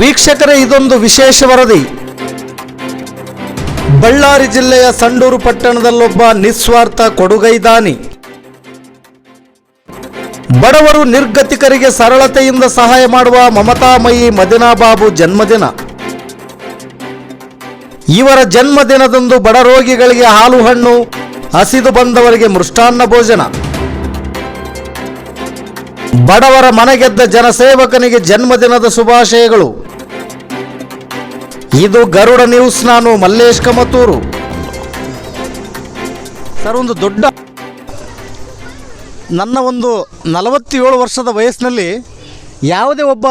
ವೀಕ್ಷಕರೇ, ಇದೊಂದು ವಿಶೇಷ ವರದಿ. ಬಳ್ಳಾರಿ ಜಿಲ್ಲೆಯ ಸಂಡೂರು ಪಟ್ಟಣದಲ್ಲೊಬ್ಬ ನಿಸ್ವಾರ್ಥ ಕೊಡುಗೈದಾನಿ ಬಡವರು ನಿರ್ಗತಿಕರಿಗೆ ಸರಳತೆಯಿಂದ ಸಹಾಯ ಮಾಡುವ ಮಮತಾಮಯಿ ಮದಿನಾ ಬಾಬು ಜನ್ಮದಿನ. ಇವರ ಜನ್ಮದಿನದಂದು ಬಡ ರೋಗಿಗಳಿಗೆ ಹಾಲು ಹಣ್ಣು, ಹಸಿದು ಬಂದವರಿಗೆ ಮೃಷ್ಟಾನ್ನ ಭೋಜನ. ಬಡವರ ಮನೆಗೆದ್ದ ಜನಸೇವಕನಿಗೆ ಜನ್ಮದಿನದ ಶುಭಾಶಯಗಳು. ಇದು ಗರುಡ ನ್ಯೂಸ್ ನಾನು, ಮಲ್ಲೇಶ್ ಕಮತೂರು. ಸರ್, ಒಂದು ದೊಡ್ಡ ನನ್ನ ಒಂದು ನಲವತ್ತೇಳು ವರ್ಷದ ವಯಸ್ಸಿನಲ್ಲಿ ಯಾವುದೇ ಒಬ್ಬ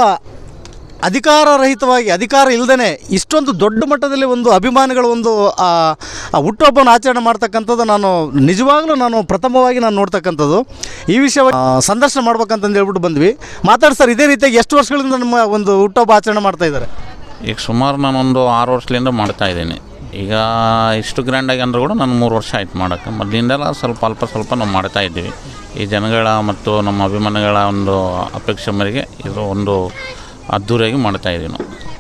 ಅಧಿಕಾರರಹಿತವಾಗಿ ಅಧಿಕಾರ ಇಲ್ಲದೇ ಇಷ್ಟೊಂದು ದೊಡ್ಡ ಮಟ್ಟದಲ್ಲಿ ಒಂದು ಅಭಿಮಾನಿಗಳ ಒಂದು ಹುಟ್ಟುಹಬ್ಬವನ್ನು ಆಚರಣೆ ಮಾಡ್ತಕ್ಕಂಥದ್ದು ನಾನು, ನಿಜವಾಗ್ಲೂ ನಾನು ಪ್ರಥಮವಾಗಿ ನಾನು ನೋಡ್ತಕ್ಕಂಥದ್ದು. ಈ ವಿಷಯ ಸಂದರ್ಶನ ಮಾಡ್ಬೇಕಂತಂದು ಹೇಳ್ಬಿಟ್ಟು ಬಂದ್ವಿ. ಮಾತಾಡಿ ಸರ್, ಇದೇ ರೀತಿಯಾಗಿ ಎಷ್ಟು ವರ್ಷಗಳಿಂದ ನಮ್ಮ ಒಂದು ಹುಟ್ಟುಹಬ್ಬ ಆಚರಣೆ ಮಾಡ್ತಾ ಇದ್ದಾರೆ? ಈಗ ಸುಮಾರು ನಾನೊಂದು ಆರು ವರ್ಷದಿಂದ ಮಾಡ್ತಾ ಇದ್ದೀನಿ. ಈಗ ಇಷ್ಟು ಗ್ರ್ಯಾಂಡಾಗಿ ಅಂದರೂ ಕೂಡ ನಾನು ಮೂರು ವರ್ಷ ಆಯ್ತು ಮಾಡೋಕ್ಕೆ. ಮೊದಲಿಂದೆಲ್ಲ ಸ್ವಲ್ಪ ಅಲ್ಪ ಸ್ವಲ್ಪ ನಾವು ಮಾಡ್ತಾ ಇದ್ದೀವಿ. ಈ ಜನಗಳ ಮತ್ತು ನಮ್ಮ ಅಭಿಮಾನಿಗಳ ಒಂದು ಅಪೇಕ್ಷೆ ಮೇರೆಗೆ ಇದು ಒಂದು ಅದ್ಧೂರಿಯಾಗಿ ಮಾಡ್ತಾ ನಾವು.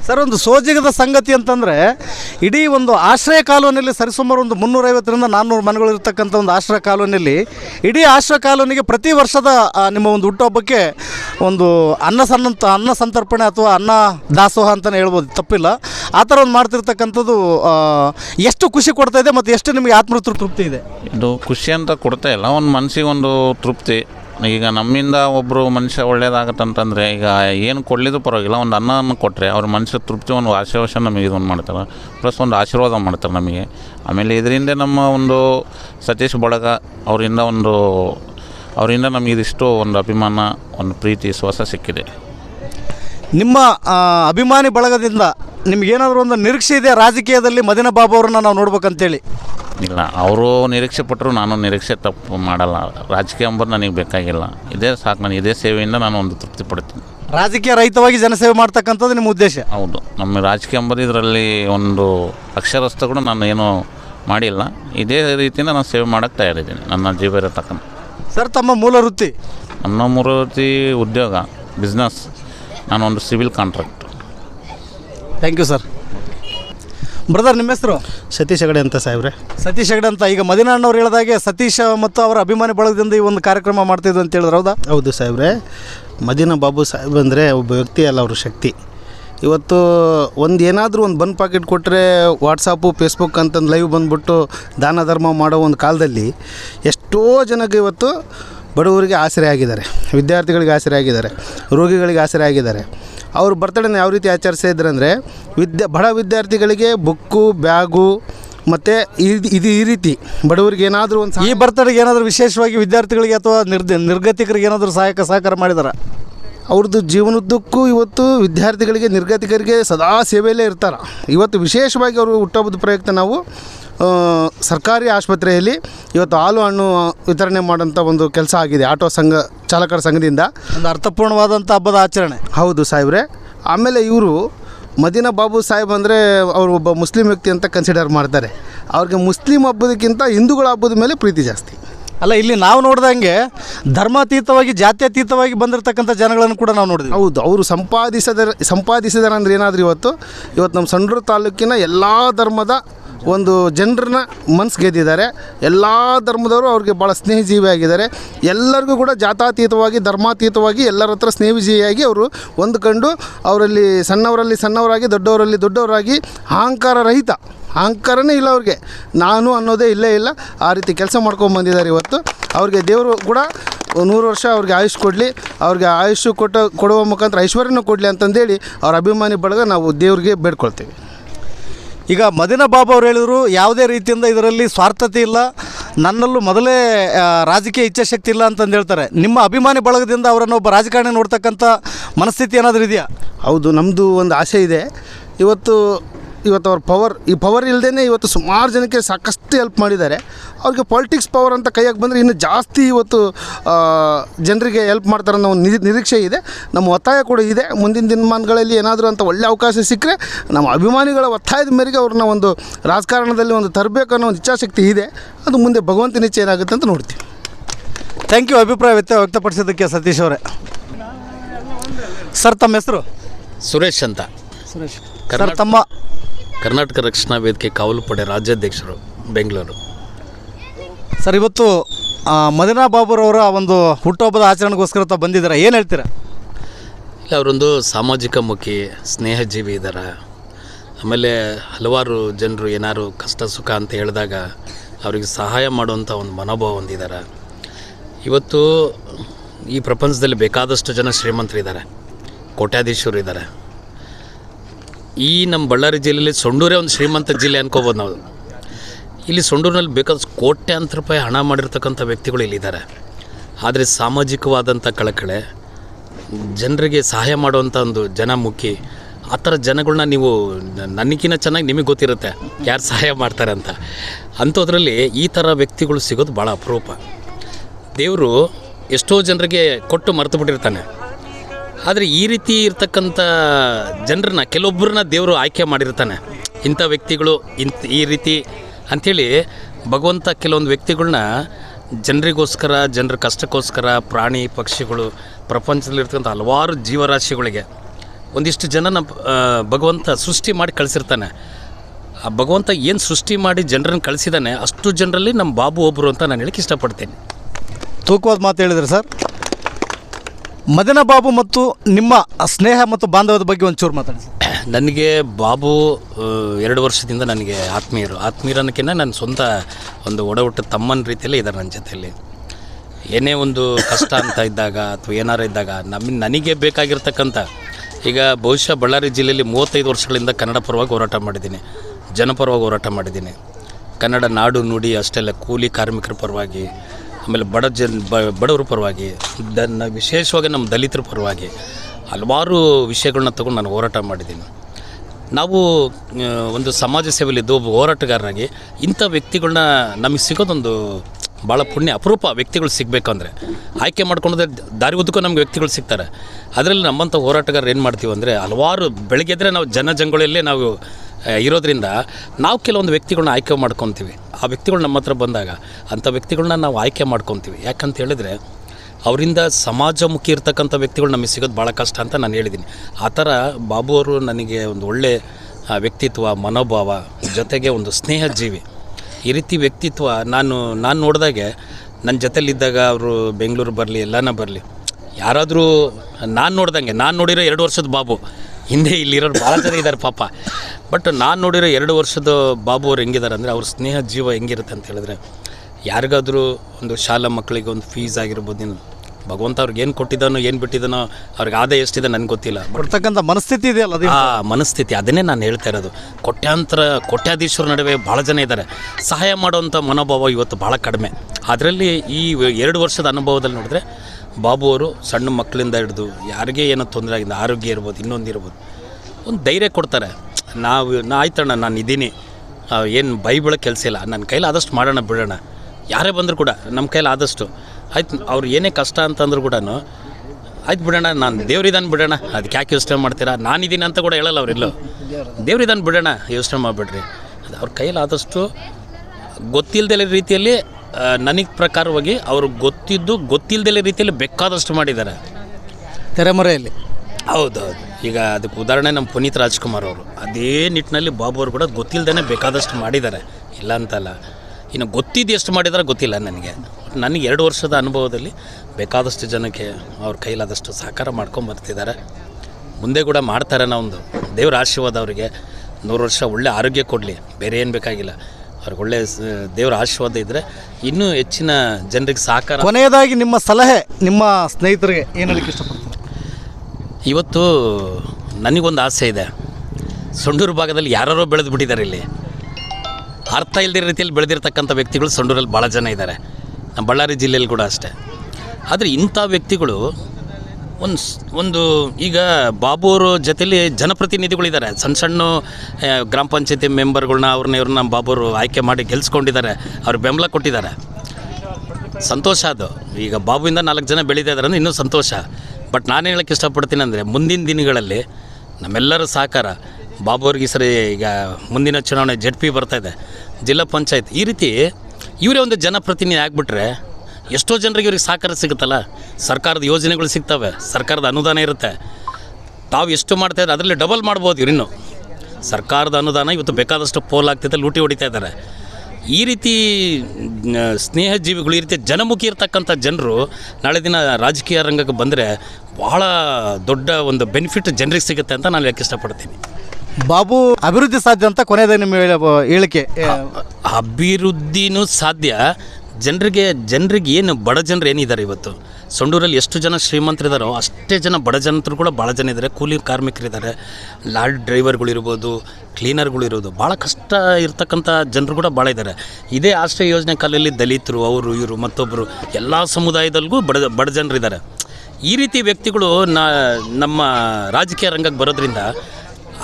ಸರ್, ಒಂದು ಸೋಜಿಗದ ಸಂಗತಿ ಅಂತಂದರೆ, ಇಡೀ ಒಂದು ಆಶ್ರಯ ಕಾಲೋನಿಯಲ್ಲಿ ಸರಿಸುಮಾರು ಒಂದು ಮುನ್ನೂರೈವತ್ತರಿಂದ ನಾನ್ನೂರು ಮನೆಗಳು ಇರತಕ್ಕಂಥ ಒಂದು ಆಶ್ರಯ ಕಾಲೋನಿಯಲ್ಲಿ ಇಡೀ ಆಶ್ರಯ ಕಾಲೋನಿಗೆ ಪ್ರತಿ ವರ್ಷದ ನಿಮ್ಮ ಒಂದು ಹುಟ್ಟುಹಬ್ಬಕ್ಕೆ ಒಂದು ಅನ್ನ ಸನ್ನಂತ, ಅನ್ನ ಸಂತರ್ಪಣೆ ಅಥವಾ ಅನ್ನ ದಾಸೋಹ ಅಂತಲೇ ಹೇಳ್ಬೋದು, ತಪ್ಪಿಲ್ಲ. ಆ ಥರ ಒಂದು ಮಾಡ್ತಿರ್ತಕ್ಕಂಥದ್ದು ಎಷ್ಟು ಖುಷಿ ಕೊಡ್ತಾ ಇದೆ ಮತ್ತು ಎಷ್ಟು ನಿಮಗೆ ಆತ್ಮ ತೃಪ್ತಿ ಇದೆ? ಇದು ಖುಷಿ ಅಂತ ಕೊಡ್ತಾ ಇಲ್ಲ, ಒಂದು ಮನಸ್ಸಿಗೆ ಒಂದು ತೃಪ್ತಿ. ಈಗ ನಮ್ಮಿಂದ ಒಬ್ಬರು ಮನುಷ್ಯ ಒಳ್ಳೇದಾಗತ್ತಂತಂದರೆ ಈಗ ಏನು ಕೊಡಲಿದ್ದು ಪರವಾಗಿಲ್ಲ, ಒಂದು ಅನ್ನವನ್ನು ಕೊಟ್ಟರೆ ಅವ್ರ ಮನುಷ್ಯ ತೃಪ್ತಿ ಒಂದು ಆಶೀರ್ವಾದ ನಮಗೆ ಇದೊಂದು ಮಾಡ್ತಾರೆ. ಪ್ಲಸ್ ಒಂದು ಆಶೀರ್ವಾದ ಮಾಡ್ತಾರೆ ನಮಗೆ. ಆಮೇಲೆ ಇದರಿಂದ ನಮ್ಮ ಒಂದು ಸತೀಶ್ ಬಳಗ ಅವರಿಂದ ಒಂದು, ಅವರಿಂದ ನಮಗೆ ಇದಿಷ್ಟು ಒಂದು ಅಭಿಮಾನ, ಒಂದು ಪ್ರೀತಿ, ವಿಶ್ವಾಸ ಸಿಕ್ಕಿದೆ. ನಿಮ್ಮ ಅಭಿಮಾನಿ ಬಳಗದಿಂದ ನಿಮಗೇನಾದರೂ ಒಂದು ನಿರೀಕ್ಷೆ ಇದೆ ರಾಜಕೀಯದಲ್ಲಿ ಮದಿನ ಬಾಬು ಅವ್ರನ್ನ ನಾವು ನೋಡ್ಬೇಕಂತೇಳಿ. ಇಲ್ಲ ಅವರು ನಿರೀಕ್ಷೆ ಪಟ್ಟರು ನಾನು ನಿರೀಕ್ಷೆ ತಪ್ಪು ಮಾಡಲ್ಲ. ರಾಜಕೀಯ ಅಂಬರ್ ನನಗೆ ಬೇಕಾಗಿಲ್ಲ. ಇದೇ ಸಾಕು ನಾನು ಇದೇ ಸೇವೆಯಿಂದ ನಾನು ಒಂದು ತೃಪ್ತಿ ಪಡ್ತೀನಿ. ರಾಜಕೀಯ ರಹಿತವಾಗಿ ಜನಸೇವೆ ಮಾಡ್ತಕ್ಕಂಥದ್ದು ನಿಮ್ಮ ಉದ್ದೇಶ? ಹೌದು ನಮ್ಮ ರಾಜಕೀಯ ಅಂಬರ್ ಇದರಲ್ಲಿ ಒಂದು ಅಕ್ಷರಸ್ಥ ಕೂಡ ನಾನು ಏನು ಮಾಡಿಲ್ಲ. ಇದೇ ರೀತಿಯಿಂದ ನಾನು ಸೇವೆ ಮಾಡಕ್ಕೆ ತಯಾರಿದ್ದೀನಿ ನನ್ನ ಜೀವ ಇರತಕ್ಕಂಥ. ಸರ್ ತಮ್ಮ ಮೂಲ ವೃತ್ತಿ? ನನ್ನ ವೃತ್ತಿ ಉದ್ಯೋಗ ಬಿಸ್ನೆಸ್ ನಾನೊಂದು civil contract thank you sir brother ನಿಮ್ಮ ಹೆಸರು? ಸತೀಶ್ ಹೆಗಡೆ ಅಂತ ಸಾಹೇಬ್ರೆ. ಸತೀಶ್ ಹೆಗಡೆ ಅಂತ. ಈಗ ಮದಿನ ಅಣ್ಣವ್ರು ಹೇಳಿದಾಗೆ ಸತೀಶ್ ಮತ್ತು ಅವರ ಅಭಿಮಾನಿ ಬಳಗದಿಂದ ಈ ಒಂದು ಕಾರ್ಯಕ್ರಮ ಮಾಡ್ತಿದ್ದು ಅಂತ ಹೇಳಿದ್ರು ಹೌದಾ? ಹೌದು ಸಾಹೇಬ್ರೆ. ಮದಿನ ಬಾಬು ಸಾಹೇಬ್ ಅಂದರೆ ಒಬ್ಬ ವ್ಯಕ್ತಿ ಅಲ್ಲ ಅವರು ಶಕ್ತಿ. ಇವತ್ತು ಒಂದು ಏನಾದರೂ ಒಂದು ಬಂದ್ ಪಾಕೆಟ್ ಕೊಟ್ಟರೆ ವಾಟ್ಸಪ್ಪು ಫೇಸ್ಬುಕ್ ಅಂತಂದು ಲೈವ್ ಬಂದುಬಿಟ್ಟು ದಾನ ಧರ್ಮ ಮಾಡೋ ಒಂದು ಕಾಲದಲ್ಲಿ ಎಷ್ಟೋ ಜನಕ್ಕೆ ಇವತ್ತು ಬಡವರಿಗೆ ಆಸರೆ ಆಗಿದ್ದಾರೆ. ವಿದ್ಯಾರ್ಥಿಗಳಿಗೆ ಆಸರೆ ಆಗಿದ್ದಾರೆ. ರೋಗಿಗಳಿಗೆ ಆಸರೆ ಆಗಿದ್ದಾರೆ. ಅವ್ರ ಬರ್ತಡೇನ ಯಾವ ರೀತಿ ಆಚರಿಸ್ತಾ ಇದ್ದಾರೆ ಅಂದರೆ ವಿದ್ಯಾ ಬಡ ವಿದ್ಯಾರ್ಥಿಗಳಿಗೆ ಬುಕ್ಕು ಬ್ಯಾಗು ಮತ್ತು ಇದು ಈ ರೀತಿ ಬಡವರಿಗೆ ಏನಾದರೂ ಒಂದು ಈ ಬರ್ತಡೆಗೆ ಏನಾದರೂ ವಿಶೇಷವಾಗಿ ವಿದ್ಯಾರ್ಥಿಗಳಿಗೆ ಅಥವಾ ನಿರ್ದ ನಿರ್ಗತಿಕರಿಗೆ ಏನಾದರೂ ಸಹಾಯಕ ಸಹಕಾರ ಮಾಡಿದಾರ? ಅವ್ರದ್ದು ಜೀವನದ್ದಕ್ಕೂ ಇವತ್ತು ವಿದ್ಯಾರ್ಥಿಗಳಿಗೆ ನಿರ್ಗತಿಕರಿಗೆ ಸದಾ ಸೇವೆಯಲ್ಲೇ ಇರ್ತಾರೆ. ಇವತ್ತು ವಿಶೇಷವಾಗಿ ಅವರು ಹುಟ್ಟಬದ ಪ್ರಯುಕ್ತ ನಾವು ಸರ್ಕಾರಿ ಆಸ್ಪತ್ರೆಯಲ್ಲಿ ಇವತ್ತು ಹಾಲು ಹಣ್ಣು ವಿತರಣೆ ಮಾಡೋಂಥ ಒಂದು ಕೆಲಸ ಆಗಿದೆ. ಆಟೋ ಸಂಘ ಚಾಲಕರ ಸಂಘದಿಂದ. ಒಂದು ಅರ್ಥಪೂರ್ಣವಾದಂಥ ಹಬ್ಬದ ಆಚರಣೆ. ಹೌದು ಸಾಹೇಬ್ರೆ. ಆಮೇಲೆ ಇವರು ಮದೀನಾ ಬಾಬು ಸಾಹೇಬ್ ಅಂದರೆ ಅವರು ಒಬ್ಬ ಮುಸ್ಲಿಂ ವ್ಯಕ್ತಿ ಅಂತ ಕನ್ಸಿಡರ್ ಮಾಡ್ತಾರೆ. ಅವ್ರಿಗೆ ಮುಸ್ಲಿಂ ಹಬ್ಬದಕ್ಕಿಂತ ಹಿಂದೂಗಳ ಹಬ್ಬದ ಮೇಲೆ ಪ್ರೀತಿ ಜಾಸ್ತಿ. ಅಲ್ಲ ಇಲ್ಲಿ ನಾವು ನೋಡ್ದಂಗೆ ಧರ್ಮಾತೀತವಾಗಿ ಜಾತ್ಯತೀತವಾಗಿ ಬಂದಿರತಕ್ಕಂಥ ಜನಗಳನ್ನು ಕೂಡ ನಾವು ನೋಡಿದ್ವಿ. ಹೌದು ಅವರು ಸಂಪಾದಿಸದ ಸಂಪಾದಿಸಿದಾರೆ ಅಂದ್ರೆ ಏನಾದರೂ ಇವತ್ತು ಇವತ್ತು ನಮ್ಮ ಸಂಡೂರು ತಾಲೂಕಿನ ಎಲ್ಲ ಧರ್ಮದ ಒಂದು ಜನರನ್ನ ಮನ್ಸು ಗೆದ್ದಿದ್ದಾರೆ ಎಲ್ಲ ಧರ್ಮದವರು ಅವ್ರಿಗೆ ಭಾಳ ಸ್ನೇಹಜೀವಿ ಆಗಿದ್ದಾರೆ ಎಲ್ಲರಿಗೂ ಕೂಡ ಜಾತಾತೀತವಾಗಿ, ಧರ್ಮಾತೀತವಾಗಿ, ಎಲ್ಲರ ಹತ್ರ ಸ್ನೇಹಜೀವಿಯಾಗಿ ಅವರು ಹೊಂದ್ಕೊಂಡು ಅವರಲ್ಲಿ ಸಣ್ಣವರಲ್ಲಿ ಸಣ್ಣವರಾಗಿ, ದೊಡ್ಡವರಲ್ಲಿ ದೊಡ್ಡವರಾಗಿ, ಅಹಂಕಾರ ರಹಿತ. ಅಹಂಕಾರನೇ ಇಲ್ಲ ಅವ್ರಿಗೆ. ನಾನು ಅನ್ನೋದೇ ಇಲ್ಲೇ ಇಲ್ಲ. ಆ ರೀತಿ ಕೆಲಸ ಮಾಡ್ಕೊಂಡು ಬಂದಿದ್ದಾರೆ ಇವತ್ತು. ಅವ್ರಿಗೆ ದೇವರು ಕೂಡ ನೂರು ವರ್ಷ ಅವ್ರಿಗೆ ಆಯುಷ್ ಕೊಡಲಿ. ಅವ್ರಿಗೆ ಆಯುಷ್ ಕೊಟ್ಟ, ಕೊಡುವ ಮುಖಾಂತರ ಐಶ್ವರ್ಯನೂ ಕೊಡಲಿ ಅಂತಂದೇಳಿ ಅವ್ರ ಅಭಿಮಾನಿ ಬಳಗ ನಾವು ದೇವ್ರಿಗೆ ಬೇಡ್ಕೊಳ್ತೀವಿ. ಈಗ ಮದಿನ ಬಾಬು ಅವ್ರು ಹೇಳಿದರು, ಯಾವುದೇ ರೀತಿಯಿಂದ ಇದರಲ್ಲಿ ಸ್ವಾರ್ಥತೆ ಇಲ್ಲ, ನನ್ನಲ್ಲೂ ಮೊದಲೇ ರಾಜಕೀಯ ಇಚ್ಛಾಶಕ್ತಿ ಇಲ್ಲ ಅಂತಂದು ಹೇಳ್ತಾರೆ. ನಿಮ್ಮ ಅಭಿಮಾನಿ ಬಳಗದಿಂದ ಅವರನ್ನು ಒಬ್ಬ ರಾಜಕಾರಣಿ ನೋಡ್ತಕ್ಕಂಥ ಮನಸ್ಥಿತಿ ಏನಾದರೂ ಇದೆಯಾ? ಹೌದು ನಮ್ಮದು ಒಂದು ಆಸೆ ಇದೆ. ಇವತ್ತು ಇವತ್ತು ಅವ್ರ ಪವರ್ ಈ ಪವರ್ ಇಲ್ಲದೇ ಇವತ್ತು ಸುಮಾರು ಜನಕ್ಕೆ ಸಾಕಷ್ಟು ಹೆಲ್ಪ್ ಮಾಡಿದ್ದಾರೆ. ಅವ್ರಿಗೆ ಪಾಲಿಟಿಕ್ಸ್ ಪವರ್ ಅಂತ ಕೈಯಾಗಿ ಬಂದರೆ ಇನ್ನೂ ಜಾಸ್ತಿ ಇವತ್ತು ಜನರಿಗೆ ಹೆಲ್ಪ್ ಮಾಡ್ತಾರೆ ಅನ್ನೋ ಒಂದು ನಿರೀ- ನಿರೀಕ್ಷೆ ಇದೆ. ನಮ್ಮ ಒತ್ತಾಯ ಕೂಡ ಇದೆ. ಮುಂದಿನ ದಿನಮಾನಗಳಲ್ಲಿ ಏನಾದರೂ ಅಂತ ಒಳ್ಳೆ ಅವಕಾಶ ಸಿಕ್ಕರೆ ನಮ್ಮ ಅಭಿಮಾನಿಗಳ ಒತ್ತಾಯದ ಮೇರೆಗೆ ಅವ್ರನ್ನ ಒಂದು ರಾಜಕಾರಣದಲ್ಲಿ ಒಂದು ತರಬೇಕು ಅನ್ನೋ ಒಂದು ಇಚ್ಛಾಶಕ್ತಿ ಇದೆ. ಅದು ಮುಂದೆ ಭಗವಂತನ ಇಚ್ಛೆ ಏನಾಗುತ್ತೆ ಅಂತ ನೋಡ್ತೀವಿ. ಥ್ಯಾಂಕ್ ಯು ಅಭಿಪ್ರಾಯ ವ್ಯಕ್ತ ವ್ಯಕ್ತಪಡಿಸೋದಕ್ಕೆ ಸತೀಶ್ ಅವರೇ. ಸರ್ ತಮ್ಮ ಹೆಸರು? ಸುರೇಶ್ ಅಂತ. ಸುರೇಶ್. ಸರ್ ತಮ್ಮ ಕರ್ನಾಟಕ ರಕ್ಷಣಾ ವೇದಿಕೆ ಕಾವಲು ಪಡೆ ರಾಜ್ಯಾಧ್ಯಕ್ಷರು ಬೆಂಗಳೂರು. ಸರ್ ಇವತ್ತು ಆ, ಮದೀನಾ ಬಾಬುರವರ ಒಂದು ಹುಟ್ಟುಹಬ್ಬದ ಆಚರಣೆಗೋಸ್ಕರ ತಾವು ಬಂದಿದ್ದಾರೆ? ಏನು ಹೇಳ್ತೀರಾ? ಇಲ್ಲ ಅವರೊಂದು ಸಾಮಾಜಿಕ ಮುಖಿ ಸ್ನೇಹಜೀವಿ ಇದ್ದಾರೆ ಆಮೇಲೆ ಹಲವಾರು ಜನರು ಏನಾದ್ರು ಕಷ್ಟ ಸುಖ ಅಂತ ಹೇಳಿದಾಗ ಅವರಿಗೆ ಸಹಾಯ ಮಾಡುವಂಥ ಒಂದು ಮನೋಭಾವ ಹೊಂದಿದ್ದಾರೆ ಇವತ್ತು ಈ ಪ್ರಪಂಚದಲ್ಲಿ ಬೇಕಾದಷ್ಟು ಜನ ಶ್ರೀಮಂತರಿದ್ದಾರೆ. ಕೋಟ್ಯಾಧೀಶರು ಇದ್ದಾರೆ. ಈ ನಮ್ಮ ಬಳ್ಳಾರಿ ಜಿಲ್ಲೆಯಲ್ಲಿ ಸೊಂಡೂರೇ ಒಂದು ಶ್ರೀಮಂತ ಜಿಲ್ಲೆ ಅನ್ಕೋಬೋದು ನಾವು. ಇಲ್ಲಿ ಸೊಂಡೂರಿನಲ್ಲಿ ಬೇಕಾದಷ್ಟು ಕೋಟ್ಯಾಂತರ ರೂಪಾಯಿ ಹಣ ಮಾಡಿರ್ತಕ್ಕಂಥ ವ್ಯಕ್ತಿಗಳು ಇಲ್ಲಿದ್ದಾರೆ. ಆದರೆ ಸಾಮಾಜಿಕವಾದಂಥ ಕಳಕಳೆ, ಜನರಿಗೆ ಸಹಾಯ ಮಾಡುವಂಥ ಒಂದು ಜನ ಮುಖಿ, ಆ ಥರ ಜನಗಳನ್ನ ನೀವು ನನಗಿನ್ನ ಚೆನ್ನಾಗಿ ನಿಮಗೆ ಗೊತ್ತಿರುತ್ತೆ ಯಾರು ಸಹಾಯ ಮಾಡ್ತಾರೆ ಅಂತ. ಅಂಥದ್ರಲ್ಲಿ ಈ ಥರ ವ್ಯಕ್ತಿಗಳು ಸಿಗೋದು ಭಾಳ ಅಪರೂಪ. ದೇವರು ಎಷ್ಟೋ ಜನರಿಗೆ ಕೊಟ್ಟು ಮರೆತು ಬಿಟ್ಟಿರ್ತಾನೆ. ಆದರೆ ಈ ರೀತಿ ಇರ್ತಕ್ಕಂಥ ಜನರನ್ನ ಕೆಲವೊಬ್ಬರನ್ನ ದೇವರು ಆಯ್ಕೆ ಮಾಡಿರ್ತಾನೆ. ಇಂಥ ವ್ಯಕ್ತಿಗಳು ಇಂಥ ಈ ರೀತಿ ಅಂಥೇಳಿ ಭಗವಂತ ಕೆಲವೊಂದು ವ್ಯಕ್ತಿಗಳನ್ನ ಜನರಿಗೋಸ್ಕರ, ಜನರ ಕಷ್ಟಕ್ಕೋಸ್ಕರ, ಪ್ರಾಣಿ ಪಕ್ಷಿಗಳು ಪ್ರಪಂಚದಲ್ಲಿರ್ತಕ್ಕಂಥ ಹಲವಾರು ಜೀವರಾಶಿಗಳಿಗೆ ಒಂದಿಷ್ಟು ಜನನ ಭಗವಂತ ಸೃಷ್ಟಿ ಮಾಡಿ ಕಳಿಸಿರ್ತಾನೆ. ಆ ಭಗವಂತ ಏನು ಸೃಷ್ಟಿ ಮಾಡಿ ಜನರನ್ನು ಕಳಿಸಿದ್ದಾನೆ ಅಷ್ಟು ಜನರಲ್ಲಿ ನಮ್ಮ ಬಾಬು ಒಬ್ಬರು ಅಂತ ನಾನು ಹೇಳಕ್ಕೆ ಇಷ್ಟಪಡ್ತೇನೆ. ತೂಕವಾದ ಮಾತು ಹೇಳಿದ್ರೆ ಸರ್. ಮದನ ಬಾಬು ಮತ್ತು ನಿಮ್ಮ ಸ್ನೇಹ ಮತ್ತು ಬಾಂಧವ್ಯದ ಬಗ್ಗೆ ಒಂಚೂರು ಮಾತಾಡಿ ನನಗೆ ಬಾಬು ಎರಡು ವರ್ಷದಿಂದ ನನಗೆ ಆತ್ಮೀಯರು. ಆತ್ಮೀಯರನ್ನಕ್ಕಿಂತ ನನ್ನ ಸ್ವಂತ ಒಂದು ಒಡ ಹುಟ್ಟ ತಮ್ಮನ ರೀತಿಯಲ್ಲೇ ಇದ್ದಾರೆ ನನ್ನ ಜೊತೆಯಲ್ಲಿ. ಏನೇ ಒಂದು ಕಷ್ಟ ಅಂತ ಇದ್ದಾಗ ಅಥವಾ ಏನಾರು ಇದ್ದಾಗ ನಮ್ಮ ನನಗೆ ಬೇಕಾಗಿರ್ತಕ್ಕಂಥ, ಈಗ ಬಹುಶಃ ಬಳ್ಳಾರಿ ಜಿಲ್ಲೆಯಲ್ಲಿ ಮೂವತ್ತೈದು ವರ್ಷಗಳಿಂದ ಕನ್ನಡ ಪರವಾಗಿ ಹೋರಾಟ ಮಾಡಿದ್ದೀನಿ. ಜನಪರವಾಗಿ ಹೋರಾಟ ಮಾಡಿದ್ದೀನಿ. ಕನ್ನಡ ನಾಡು ನುಡಿ ಅಷ್ಟೆಲ್ಲ ಕೂಲಿ ಕಾರ್ಮಿಕರ ಪರವಾಗಿ ಆಮೇಲೆ ಬಡ ಜನ ಬ- ಬಡವರ ಪರವಾಗಿ ದನ್ನ ವಿಶೇಷವಾಗಿ ನಮ್ಮ ದಲಿತರ ಪರವಾಗಿ ಹಲವಾರು ವಿಷಯಗಳನ್ನ ತಗೊಂಡು ನಾನು ಹೋರಾಟ ಮಾಡಿದ್ದೀನಿ. ನಾವು ಒಂದು ಸಮಾಜ ಸೇವೆಯಲ್ಲಿದ್ದು ಒಬ್ಬ ಹೋರಾಟಗಾರರಾಗಿ ಇಂಥ ವ್ಯಕ್ತಿಗಳನ್ನ ನಮಗೆ ಸಿಗೋದೊಂದು ಭಾಳ ಪುಣ್ಯ, ಅಪರೂಪ ವ್ಯಕ್ತಿಗಳು ಸಿಗಬೇಕು ಅಂದರೆ ಆಯ್ಕೆ ಮಾಡ್ಕೊಂಡ್ರೆ ದಾರಿ ಉದ್ದಕ್ಕೂ ನಮ್ಗೆ ವ್ಯಕ್ತಿಗಳು ಸಿಗ್ತಾರೆ. ಅದರಲ್ಲಿ ನಮ್ಮಂಥ ಹೋರಾಟಗಾರರು ಏನು ಮಾಡ್ತೀವಿ ಅಂದರೆ ಹಲವಾರು ಬೆಳಗ್ಗೆದ್ರೆ ನಾವು ಜನ ಜಂಗುಳಿಯಲ್ಲೇ ನಾವು ಇರೋದ್ರಿಂದ ನಾವು ಕೆಲವೊಂದು ವ್ಯಕ್ತಿಗಳನ್ನ ಆಯ್ಕೆ ಮಾಡ್ಕೊತೀವಿ. ಆ ವ್ಯಕ್ತಿಗಳು ನಮ್ಮ ಹತ್ರ ಬಂದಾಗ ಅಂಥ ವ್ಯಕ್ತಿಗಳನ್ನ ನಾವು ಆಯ್ಕೆ ಮಾಡ್ಕೊತೀವಿ. ಯಾಕಂತ ಹೇಳಿದ್ರೆ ಅವರಿಂದ ಸಮಾಜಮುಖಿ ಇರ್ತಕ್ಕಂಥ ವ್ಯಕ್ತಿಗಳು ನಮಗೆ ಸಿಗೋದು ಭಾಳ ಕಷ್ಟ ಅಂತ ನಾನು ಹೇಳಿದ್ದೀನಿ. ಆ ಥರ ಬಾಬು ಅವರು ನನಗೆ ಒಂದು ಒಳ್ಳೆ ವ್ಯಕ್ತಿತ್ವ, ಮನೋಭಾವ, ಜೊತೆಗೆ ಒಂದು ಸ್ನೇಹ ಜೀವಿ ಈ ರೀತಿ ವ್ಯಕ್ತಿತ್ವ ನಾನು ನಾನು ನೋಡಿದಾಗೆ ನನ್ನ ಜೊತೆಲಿದ್ದಾಗ ಅವರು ಬೆಂಗಳೂರು ಬರಲಿ, ಎಲ್ಲಾನ ಬರಲಿ, ಯಾರಾದರೂ ನಾನು ನೋಡ್ದಂಗೆ, ನಾನು ನೋಡಿರೋ ಎರಡು ವರ್ಷದ ಬಾಬು ಹಿಂದೆ ಇಲ್ಲಿರೋರು ಭಾಳ ಜನ ಇದ್ದಾರೆ ಪಾಪ. ಬಟ್ ನಾನು ನೋಡಿರೋ ಎರಡು ವರ್ಷದ ಬಾಬು ಅವ್ರು ಹೆಂಗಿದ್ದಾರೆ ಅಂದರೆ ಅವ್ರ ಸ್ನೇಹ ಜೀವ ಹೆಂಗಿರುತ್ತೆ ಅಂತ ಹೇಳಿದ್ರೆ ಯಾರಿಗಾದರೂ ಒಂದು ಶಾಲಾ ಮಕ್ಕಳಿಗೆ ಒಂದು ಫೀಸ್ ಆಗಿರ್ಬೋದು ನೀನು ಭಗವಂತ ಅವ್ರಿಗೆ ಏನು ಕೊಟ್ಟಿದ್ದಾನೋ ಏನು ಬಿಟ್ಟಿದ್ದಾನೋ ಅವ್ರಿಗೆ ಆದಾಯ ಎಷ್ಟಿದೆ ನನಗೆ ಗೊತ್ತಿಲ್ಲ. ಕೊಡ್ತಕ್ಕಂಥ ಮನಸ್ಥಿತಿ ಇದೆಯಲ್ಲ ಅದು ಆ ಮನಸ್ಥಿತಿ ಅದನ್ನೇ ನಾನು ಹೇಳ್ತಾ ಇರೋದು. ಕೋಟ್ಯಾಂತರ ಕೋಟ್ಯಾಧೀಶರ ನಡುವೆ ಭಾಳ ಜನ ಇದ್ದಾರೆ. ಸಹಾಯ ಮಾಡುವಂಥ ಮನೋಭಾವ ಇವತ್ತು ಭಾಳ ಕಡಿಮೆ. ಅದರಲ್ಲಿ ಈ ಎರಡು ವರ್ಷದ ಅನುಭವದಲ್ಲಿ ನೋಡಿದ್ರೆ ಬಾಬು ಅವರು ಸಣ್ಣ ಮಕ್ಕಳಿಂದ ಹಿಡಿದು ಯಾರಿಗೆ ಏನೋ ತೊಂದರೆ ಆಗಿದೆ ಆರೋಗ್ಯ ಇರ್ಬೋದು, ಇನ್ನೊಂದು ಇರ್ಬೋದು. ಒಂದು ಧೈರ್ಯ ಕೊಡ್ತಾರೆ. ನಾವು, ನಾ ಆಯ್ತಣ್ಣ ನಾನು ಇದ್ದೀನಿ. ಏನು ಬೈಬೀಳೋ ಕೆಲಸ ಇಲ್ಲ. ನನ್ನ ಕೈಲಿ ಆದಷ್ಟು ಮಾಡೋಣ, ಬಿಡೋಣ. ಯಾರೇ ಬಂದರೂ ಕೂಡ ನಮ್ಮ ಕೈಲಿ ಆದಷ್ಟು. ಆಯ್ತು, ಅವ್ರು ಏನೇ ಕಷ್ಟ ಅಂತಂದ್ರೂ ಕೂಡ ಆಯ್ತು ಬಿಡೋಣ, ನಾನು ದೇವ್ರಿದಾನ ಬಿಡೋಣ. ಅದಕ್ಕೆ ಯಾಕೆ ಯೋಚನೆ ಮಾಡ್ತೀರಾ? ನಾನಿದ್ದೀನಿ ಅಂತ ಕೂಡ ಹೇಳಲ್ಲ ಅವರೆಲ್ಲೋ ದೇವ್ರಿದಾನ ಬಿಡೋಣ, ಯೋಚನೆ ಮಾಡಿಬಿಡ್ರಿ. ಅದು ಅವ್ರ ಕೈಲಾದಷ್ಟು ಆದಷ್ಟು ಗೊತ್ತಿಲ್ಲದೆ ರೀತಿಯಲ್ಲಿ ನನಗೆ ಪ್ರಕಾರವಾಗಿ ಅವರು ಗೊತ್ತಿದ್ದು ಗೊತ್ತಿಲ್ಲದೇ ರೀತಿಯಲ್ಲಿ ಬೇಕಾದಷ್ಟು ಮಾಡಿದ್ದಾರೆ. ತೆರೆಮರೆಯಲ್ಲಿ. ಹೌದು ಹೌದು. ಈಗ ಅದಕ್ಕೆ ಉದಾಹರಣೆ ನಮ್ಮ ಪುನೀತ್ ರಾಜ್ಕುಮಾರ್ ಅವರು. ಅದೇ ನಿಟ್ಟಿನಲ್ಲಿ ಬಾಬು ಅವರು ಕೂಡ ಗೊತ್ತಿಲ್ಲದೇ ಬೇಕಾದಷ್ಟು ಮಾಡಿದ್ದಾರೆ. ಇಲ್ಲ ಅಂತಲ್ಲ. ಇನ್ನು ಗೊತ್ತಿದ್ದು ಎಷ್ಟು ಮಾಡಿದಾರೆ ಗೊತ್ತಿಲ್ಲ ನನಗೆ. ನನಗೆ ಎರಡು ವರ್ಷದ ಅನುಭವದಲ್ಲಿ ಬೇಕಾದಷ್ಟು ಜನಕ್ಕೆ ಅವ್ರ ಕೈಲಾದಷ್ಟು ಸಹಕಾರ ಮಾಡ್ಕೊಂಬರ್ತಿದ್ದಾರೆ ಮುಂದೆ ಕೂಡ ಮಾಡ್ತಾರೆ ಒಂದು ದೇವ್ರ ಆಶೀರ್ವಾದ ಅವರಿಗೆ. ನೂರು ವರ್ಷ ಒಳ್ಳೆ ಆರೋಗ್ಯ ಕೊಡಲಿ. ಬೇರೆ ಏನು ಬೇಕಾಗಿಲ್ಲ. ಅವ್ರಿಗೆ ಒಳ್ಳೆ ದೇವರ ದೇವ್ರ ಆಶೀರ್ವಾದ ಇದ್ದರೆ ಇನ್ನೂ ಹೆಚ್ಚಿನ ಜನರಿಗೆ ಸಹಕಾರ. ಕೊನೆಯದಾಗಿ ನಿಮ್ಮ ಸಲಹೆ ನಿಮ್ಮ ಸ್ನೇಹಿತರಿಗೆ ಏನು ಹೇಳಕ್ಕೆ ಇಷ್ಟಪಡ್ತೀನಿ ಇವತ್ತು ನನಗೊಂದು ಆಸೆ ಇದೆ. ಸೊಂಡೂರು ಭಾಗದಲ್ಲಿ ಯಾರೋ ಬೆಳೆದು ಬಿಟ್ಟಿದ್ದಾರೆ ಇಲ್ಲಿ. ಅರ್ಥ ಇಲ್ಲದ ರೀತಿಯಲ್ಲಿ ಬೆಳೆದಿರ್ತಕ್ಕಂಥ ವ್ಯಕ್ತಿಗಳು ಸೊಂಡೂರಲ್ಲಿ ಭಾಳ ಜನ ಇದ್ದಾರೆ. ನಮ್ಮ ಬಳ್ಳಾರಿ ಜಿಲ್ಲೆಯಲ್ಲಿ ಕೂಡ ಅಷ್ಟೇ. ಆದರೆ ಇಂಥ ವ್ಯಕ್ತಿಗಳು ಒಂದು ಒಂದು ಈಗ ಬಾಬು ಅವ್ರ ಜೊತೆಲಿ ಜನಪ್ರತಿನಿಧಿಗಳಿದ್ದಾರೆ. ಸಣ್ಣ ಸಣ್ಣ ಗ್ರಾಮ ಪಂಚಾಯತಿ ಮೆಂಬರ್ಗಳನ್ನ ಅವ್ರನ್ನ ಇವ್ರನ್ನ ಬಾಬು ಆಯ್ಕೆ ಮಾಡಿ ಗೆಲ್ಸ್ಕೊಂಡಿದ್ದಾರೆ. ಅವ್ರು ಬೆಂಬಲ ಕೊಟ್ಟಿದ್ದಾರೆ. ಸಂತೋಷ ಅದು. ಈಗ ಬಾಬುವಿಂದ ನಾಲ್ಕು ಜನ ಬೆಳೀತಾ ಇದ್ದಾರೆ ಅಂದರೆ ಇನ್ನೂ ಸಂತೋಷ. ಬಟ್ ನಾನು ಹೇಳೋಕ್ಕೆ ಇಷ್ಟಪಡ್ತೀನಿ ಅಂದರೆ ಮುಂದಿನ ದಿನಗಳಲ್ಲಿ ನಮ್ಮೆಲ್ಲರ ಸಹಕಾರ ಬಾಬು ಅವ್ರಿಗೆ ಸರಿ ಈಗ ಮುಂದಿನ ಚುನಾವಣೆ ಜಡ್ ಪಿ ಬರ್ತಾಯಿದೆ ಜಿಲ್ಲಾ ಪಂಚಾಯತ್ ಈ ರೀತಿ ಇವರೇ ಒಂದು ಜನಪ್ರತಿನಿಧಿ ಆಗಿಬಿಟ್ರೆ ಎಷ್ಟೋ ಜನರಿಗೆ ಇವ್ರಿಗೆ ಸಹಕಾರ ಸಿಗುತ್ತಲ್ಲ? ಸರ್ಕಾರದ ಯೋಜನೆಗಳು ಸಿಗ್ತವೆ ಸರ್ಕಾರದ ಅನುದಾನ ಇರುತ್ತೆ. ತಾವು ಎಷ್ಟು ಮಾಡ್ತಾ ಇದ್ದಾರೆ ಅದರಲ್ಲಿ ಡಬಲ್ ಮಾಡ್ಬೋದು ಇವ್ರು ಸರ್ಕಾರದ ಅನುದಾನ ಇವತ್ತು ಬೇಕಾದಷ್ಟು ಪೋಲ್ ಆಗ್ತಿದೆ ಲೂಟಿ ಹೊಡಿತಾ ಇದ್ದಾರೆ. ಈ ರೀತಿ ಸ್ನೇಹ ಜೀವಿಗಳು ಈ ರೀತಿ ಜನಮುಖಿ ಇರ್ತಕ್ಕಂಥ ಜನರು ನಾಳೆ ದಿನ ರಾಜಕೀಯ ರಂಗಕ್ಕೆ ಬಂದರೆ ಭಾಳ ದೊಡ್ಡ ಒಂದು ಬೆನಿಫಿಟ್ ಜನರಿಗೆ ಸಿಗುತ್ತೆ ಅಂತ ನಾನು ಹೇಳಕ್ಕೆ ಇಷ್ಟಪಡ್ತೀನಿ. ಬಾಬು ಅಭಿವೃದ್ಧಿ ಸಾಧ್ಯ ಅಂತ ಕೊನೆಯದೇ ನಿಮ್ಮ ಹೇಳ- ಹೇಳಿಕೆ. ಅಭಿವೃದ್ಧಿನೂ ಸಾಧ್ಯ ಜನರಿಗೆ ಜನರಿಗೆ ಏನು ಬಡ ಜನರು ಏನಿದ್ದಾರೆ ಇವತ್ತು? ಸೊಂಡೂರಲ್ಲಿ ಎಷ್ಟು ಜನ ಶ್ರೀಮಂತರಿದ್ದಾರೋ ಅಷ್ಟೇ ಜನ ಬಡ ಜನರು ಕೂಡ ಭಾಳ ಜನ ಇದ್ದಾರೆ. ಕೂಲಿ ಕಾರ್ಮಿಕರಿದ್ದಾರೆ. ಲಾಡ್ ಡ್ರೈವರ್ಗಳಿರ್ಬೋದು ಕ್ಲೀನರ್ಗಳಿರ್ಬೋದು ಭಾಳ ಕಷ್ಟ ಇರ್ತಕ್ಕಂಥ ಜನರು ಕೂಡ ಭಾಳ ಇದ್ದಾರೆ. ಇದೇ ಆಶ್ರಯ ಯೋಜನೆ ಕಾಲದಲ್ಲಿ ದಲಿತರು, ಅವರು, ಇವರು ಮತ್ತೊಬ್ಬರು ಎಲ್ಲ ಸಮುದಾಯದಲ್ಲಿಗೂ ಬಡ ಬಡ ಜನರಿದ್ದಾರೆ. ಈ ರೀತಿ ವ್ಯಕ್ತಿಗಳು ನಮ್ಮ ರಾಜಕೀಯ ರಂಗಕ್ಕೆ ಬರೋದ್ರಿಂದ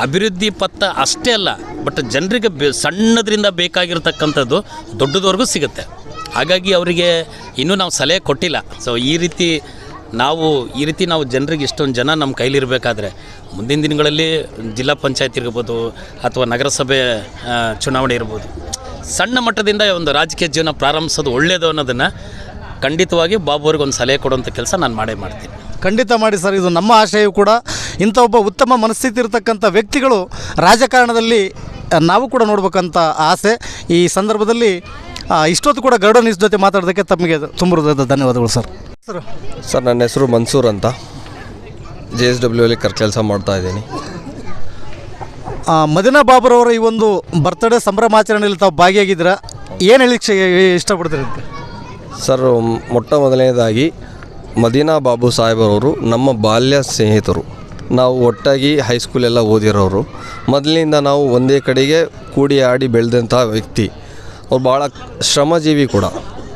ಅಭಿವೃದ್ಧಿ ಪತ್ತ ಅಷ್ಟೇ ಅಲ್ಲ, ಬಟ್ ಜನರಿಗೆ ಬೆ, ಸಣ್ಣದರಿಂದ ಬೇಕಾಗಿರ್ತಕ್ಕಂಥದ್ದು ದೊಡ್ಡದವರೆಗೂ ಸಿಗುತ್ತೆ. ಹಾಗಾಗಿ ಅವರಿಗೆ ಇನ್ನೂ ನಾವು ಸಲಹೆ ಕೊಟ್ಟಿಲ್ಲ. ಸೊ ಈ ರೀತಿ ನಾವು, ಈ ರೀತಿ ನಾವು ಜನರಿಗೆ ಇಷ್ಟೊಂದು ಜನ ನಮ್ಮ ಕೈಲಿರಬೇಕಾದ್ರೆ ಮುಂದಿನ ದಿನಗಳಲ್ಲಿ ಜಿಲ್ಲಾ ಪಂಚಾಯತ್ ಇರ್ಬೋದು ಅಥವಾ ನಗರಸಭೆ ಚುನಾವಣೆ ಇರ್ಬೋದು. ಸಣ್ಣ ಮಟ್ಟದಿಂದ ಒಂದು ರಾಜಕೀಯ ಜೀವನ ಪ್ರಾರಂಭಿಸೋದು ಒಳ್ಳೆಯದು ಅನ್ನೋದನ್ನು ಖಂಡಿತವಾಗಿ ಬಾಬು ಒಂದು ಸಲಹೆ ಕೊಡುವಂಥ ಕೆಲಸ ನಾನು ಮಾಡೇ ಮಾಡ್ತೀನಿ. ಖಂಡಿತ ಮಾಡಿ ಸರ್, ಇದು ನಮ್ಮ ಆಶಯವು ಕೂಡ. ಇಂಥ ಒಬ್ಬ ಉತ್ತಮ ಮನಸ್ಥಿತಿ ಇರತಕ್ಕಂಥ ವ್ಯಕ್ತಿಗಳು ರಾಜಕಾರಣದಲ್ಲಿ ನಾವು ಕೂಡ ನೋಡ್ಬೇಕಂತ ಆಸೆ. ಈ ಸಂದರ್ಭದಲ್ಲಿ ಇಷ್ಟೊತ್ತು ಕೂಡ ಗರುಡ ಇಸ್ ಜೊತೆ ಮಾತಾಡೋದಕ್ಕೆ ತಮಗೆ ತುಂಬ ಹೃದಯದ ಧನ್ಯವಾದಗಳು ಸರ್. ಸರ್. ಸರ್ ನನ್ನ ಹೆಸರು ಮನ್ಸೂರ್ ಅಂತ. ಜೆ ಎಸ್ ಡಬ್ಲ್ಯೂ ಅಲ್ಲಿ ಕರ್ ಕೆಲಸ ಮಾಡ್ತಾ ಇದ್ದೀನಿ. ಮದಿನಾ ಬಾಬುರವರ ಈ ಒಂದು ಬರ್ತ್ಡೇ ಸಂಭ್ರಮಾಚರಣೆಯಲ್ಲಿ ತಾವು ಭಾಗಿಯಾಗಿದ್ದೀರಾ? ಏನು ಹೇಳಿ ಇಷ್ಟಪಡ್ತೀರಿ ಸರ್ ಮೊಟ್ಟ ಮೊದಲನೇದಾಗಿ ಮದೀನಾ ಬಾಬು ಸಾಹೇಬರವರು ನಮ್ಮ ಬಾಲ್ಯ ಸ್ನೇಹಿತರು. ನಾವು ಒಟ್ಟಾಗಿ ಹೈಸ್ಕೂಲೆಲ್ಲ ಓದಿರೋರು. ಮೊದಲಿನಿಂದ ನಾವು ಒಂದೇ ಕಡೆಗೆ ಕೂಡಿ ಆಡಿ ಬೆಳೆದಂಥ ವ್ಯಕ್ತಿ. ಅವ್ರು ಭಾಳ ಶ್ರಮಜೀವಿ ಕೂಡ.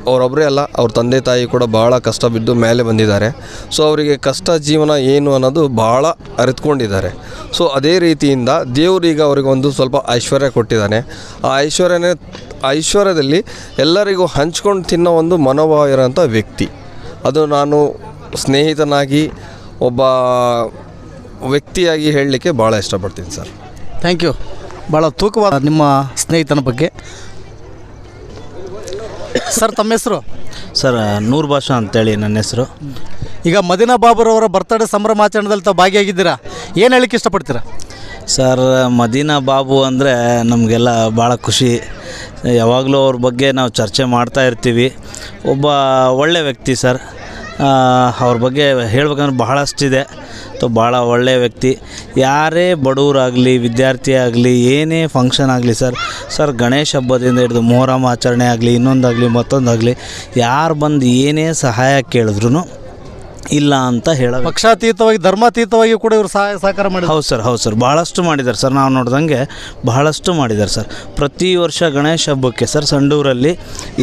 ಅವರೊಬ್ಬರೇ ಅಲ್ಲ, ಅವ್ರ ತಂದೆ ತಾಯಿ ಕೂಡ ಭಾಳ ಕಷ್ಟ ಬಿದ್ದು ಮೇಲೆ ಬಂದಿದ್ದಾರೆ. ಸೊ ಅವರಿಗೆ ಕಷ್ಟ ಜೀವನ ಏನು ಅನ್ನೋದು ಭಾಳ ಅರಿತ್ಕೊಂಡಿದ್ದಾರೆ. ಸೊ ಅದೇ ರೀತಿಯಿಂದ ದೇವರೀಗ ಅವರಿಗೆ ಒಂದು ಸ್ವಲ್ಪ ಐಶ್ವರ್ಯ ಕೊಟ್ಟಿದ್ದಾನೆ. ಆ ಐಶ್ವರ್ಯನೇ, ಐಶ್ವರ್ಯದಲ್ಲಿ ಎಲ್ಲರಿಗೂ ಹಂಚ್ಕೊಂಡು ತಿನ್ನೋ ಒಂದು ಮನೋಭಾವ ಇರೋಂಥ ವ್ಯಕ್ತಿ. ಅದು ನಾನು ಸ್ನೇಹಿತನಾಗಿ, ಒಬ್ಬ ವ್ಯಕ್ತಿಯಾಗಿ ಹೇಳಲಿಕ್ಕೆ ಭಾಳ ಇಷ್ಟಪಡ್ತೀನಿ ಸರ್. Thank you. ಭಾಳ ತೂಕವಾದ ನಿಮ್ಮ ಸ್ನೇಹಿತನ ಬಗ್ಗೆ. ಸರ್ ತಮ್ಮ ಹೆಸರು? ಸರ್ ನೂರ್ ಭಾಷಾ ಅಂತೇಳಿ ನನ್ನ ಹೆಸರು. ಈಗ ಮದಿನಾ ಬಾಬುರವರ ಬರ್ತ್ಡೇ ಸಂಭ್ರಮಾಚರಣೆದಲ್ಲಿ ತಾವು ಭಾಗಿಯಾಗಿದ್ದೀರಾ? ಏನು ಹೇಳಿಕ್ಕೆ ಇಷ್ಟಪಡ್ತೀರಾ? ಸರ್ ಮದೀನಾ ಬಾಬು ಅಂದರೆ ನಮಗೆಲ್ಲ ಭಾಳ ಖುಷಿ. ಯಾವಾಗಲೂ ಅವ್ರ ಬಗ್ಗೆ ನಾವು ಚರ್ಚೆ ಮಾಡ್ತಾ ಇರ್ತೀವಿ. ಒಬ್ಬ ಒಳ್ಳೆ ವ್ಯಕ್ತಿ ಸರ್. ಅವ್ರ ಬಗ್ಗೆ ಹೇಳ್ಬೇಕಂದ್ರೆ ಬಹಳಷ್ಟಿದೆ. ಸೊ ಭಾಳ ಒಳ್ಳೆಯ ವ್ಯಕ್ತಿ. ಯಾರೇ ಬಡವರಾಗಲಿ ವಿದ್ಯಾರ್ಥಿ ಆಗಲಿ ಏನೇ ಫಂಕ್ಷನ್ ಆಗಲಿ ಸರ್ ಸರ್ ಗಣೇಶ ಹಬ್ಬದಿಂದ ಹಿಡಿದು ಮೊಹರಂ ಆಚರಣೆ ಆಗಲಿ ಇನ್ನೊಂದಾಗಲಿ ಮತ್ತೊಂದಾಗಲಿ ಯಾರು ಬಂದು ಏನೇ ಸಹಾಯ ಕೇಳಿದ್ರು ಇಲ್ಲ ಅಂತ ಹೇಳ ಪಕ್ಷಾತೀತವಾಗಿ ಧರ್ಮಾತೀತವಾಗಿ ಕೂಡ ಇವರು ಸಹಾಯ ಸಹಕಾರ ಮಾಡಿ ಹೌದು ಸರ್ ಹೌದು ಸರ್ ಭಾಳಷ್ಟು ಮಾಡಿದ್ದಾರೆ ಸರ್ ನಾವು ನೋಡ್ದಂಗೆ ಬಹಳಷ್ಟು ಮಾಡಿದ್ದಾರೆ ಸರ್ ಪ್ರತಿ ವರ್ಷ ಗಣೇಶ ಹಬ್ಬಕ್ಕೆ ಸರ್ ಸಂಡೂರಲ್ಲಿ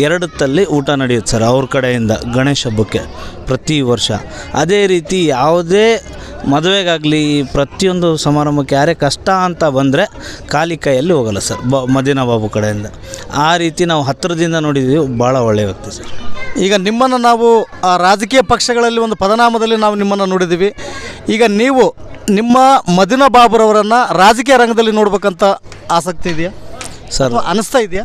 ಎರಡು ತಲ್ಲಿ ಊಟ ನಡೆಯುತ್ತೆ ಸರ್ ಅವ್ರ ಕಡೆಯಿಂದ ಗಣೇಶ ಹಬ್ಬಕ್ಕೆ ಪ್ರತಿ ವರ್ಷ. ಅದೇ ರೀತಿ ಯಾವುದೇ ಮದುವೆಗಾಗಲಿ ಪ್ರತಿಯೊಂದು ಸಮಾರಂಭಕ್ಕೆ ಯಾರೇ ಕಷ್ಟ ಅಂತ ಬಂದರೆ ಖಾಲಿ ಕೈಯಲ್ಲಿ ಹೋಗಲ್ಲ ಸರ್ ಬ ಮದೀನಾ ಬಾಬು ಕಡೆಯಿಂದ. ಆ ರೀತಿ ನಾವು ಹತ್ತಿರದಿಂದ ನೋಡಿದ್ದೀವಿ ಭಾಳ ಒಳ್ಳೆಯ ವ್ಯಕ್ತಿ ಸರ್. ಈಗ ನಿಮ್ಮನ್ನು ನಾವು ಆ ರಾಜಕೀಯ ಪಕ್ಷಗಳಲ್ಲಿ ಒಂದು ಪದನಾಮದಲ್ಲಿ ನಾವು ನಿಮ್ಮನ್ನು ನೋಡಿದ್ದೀವಿ. ಈಗ ನೀವು ನಿಮ್ಮ ಮದಿನಾ ಬಾಬುರವರನ್ನು ರಾಜಕೀಯ ರಂಗದಲ್ಲಿ ನೋಡ್ಬೇಕಂತ ಆಸಕ್ತಿ ಇದೆಯಾ? ಸರ್ ಅನ್ನಿಸ್ತಾ ಅನಿಸ್ತಾ ಇದೆಯಾ?